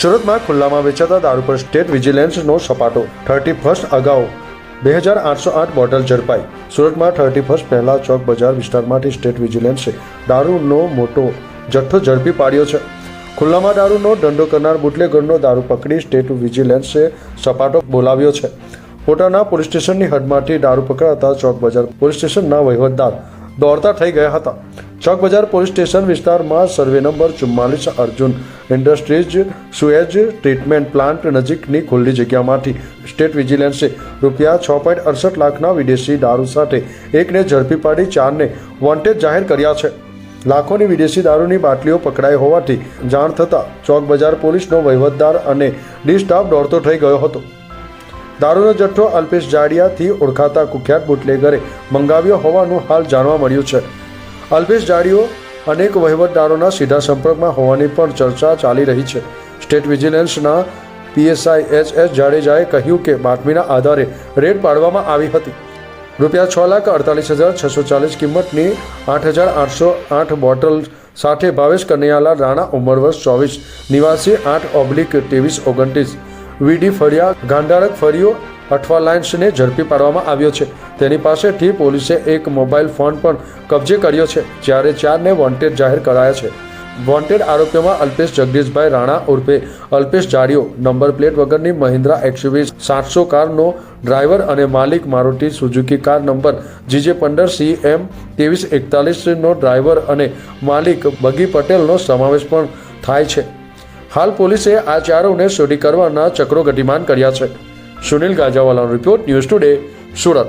સુરતમાં ખુલ્લામાં વેચાતા દારૂ પર સ્ટેટ વિજિલન્સનો સપાટો. થર્ટી ફર્સ્ટ અગાઉ બે હજાર આઠસો આઠ બોટલ ઝડપાઈ. સુરતમાં થર્ટી ફર્સ્ટ પહેલા ચોક બજાર વિસ્તારમાંથી સ્ટેટ વિજિલન્સે દારૂનો મોટો જથ્થો ઝડપી પાડ્યો છે. ખુલ્લામાં દારૂનો ધંધો કરનાર બુટલેગરનો દારૂ પકડી સ્ટેટ વિજિલન્સે સપાટો બોલાવ્યો છે. પોતાના પોલીસ સ્ટેશનની હદમાંથી દારૂ પકડાતા ચોક બજાર પોલીસ સ્ટેશનના વહીવટદાર દોડતા થઈ ગયા હતા. ચોક બજાર પોલીસ સ્ટેશન વિસ્તારમાં સર્વે નંબર ચુમ્માલીસ Arjun industries sewage treatment plant નજીકની ખુલ્લી જગ્યામાંથી સ્ટેટ વિજિલન્સે રૂપિયા છ પોઈન્ટ અડસઠ લાખના વિદેશી દારૂ સાથે એકને ઝડપી પાડી ચારને વોન્ટેડ જાહેર કર્યા છે. લાખોની વિદેશી દારૂની બાટલીઓ પકડાઈ હોવાથી જાણ થતાં ચોક બજાર પોલીસનો વહીવટદાર અને ડી સ્ટાફ દોડતો થઈ ગયો હતો. દારૂનો જથ્થો અલ્પેશ જાડિયાથી ઓળખાતા કુખ્યાત બુટલેગરે મંગાવ્યો હોવાનું હાલ જાણવા મળ્યું છે. અલ્પેશ જાડિયો અનેક વહીવટદારોના સીધા સંપર્કમાં હોવાની પણ ચર્ચા ચાલી રહી છે. સ્ટેટ વિજિલન્સના પીએસઆઈ એચ એસ જાડેજાએ કહ્યું કે બાતમીના આધારે રેડ પાડવામાં આવી હતી. રૂપિયા છ લાખ અડતાલીસ હજાર છસો ચાલીસ કિંમતની આઠ હજાર આઠસો આઠ બોટલ સાથે ભાવેશ કનૈયાલાલ રાણા ઉંમર વર્ષ ચોવીસ, નિવાસી આઠ ઓબ્લિક ત્રેવીસ ઓગણત્રીસ. વીડી ફળિયા ગાંધારક ફળિયો, અઠવા લાઇન્સને ઝડપી પાડવામાં આવ્યો છે. તેની પાસેથી પોલીસે એક મોબાઈલ ફોન પણ કબજે કર્યો છે, જ્યારે ચારને વોન્ટેડ જાહેર કરાયા છે. વોન્ટેડ આરોપીઓમાં અલ્પેશ જગદીશભાઈ રાણા ઉર્ફે અલ્પેશ જાડિયો, નંબર પ્લેટ વગરની મહિન્દ્રા એક્સયુવી, સાતસો કારનો ડ્રાઈવર અને માલિક Maruti Suzuki, car number GJ પંદર સી એમ ત્રેવીસ એકતાલીસનો ડ્રાઈવર અને માલિક બગી પટેલનો સમાવેશ પણ થાય છે. હાલ પોલીસે આ ચારોને શોધી કરવાના ચક્રો ગતિમાન કર્યા છે. સુનિલ ગાજાવાલાનો રિપોર્ટ ન્યૂઝ ટુડે સુરત.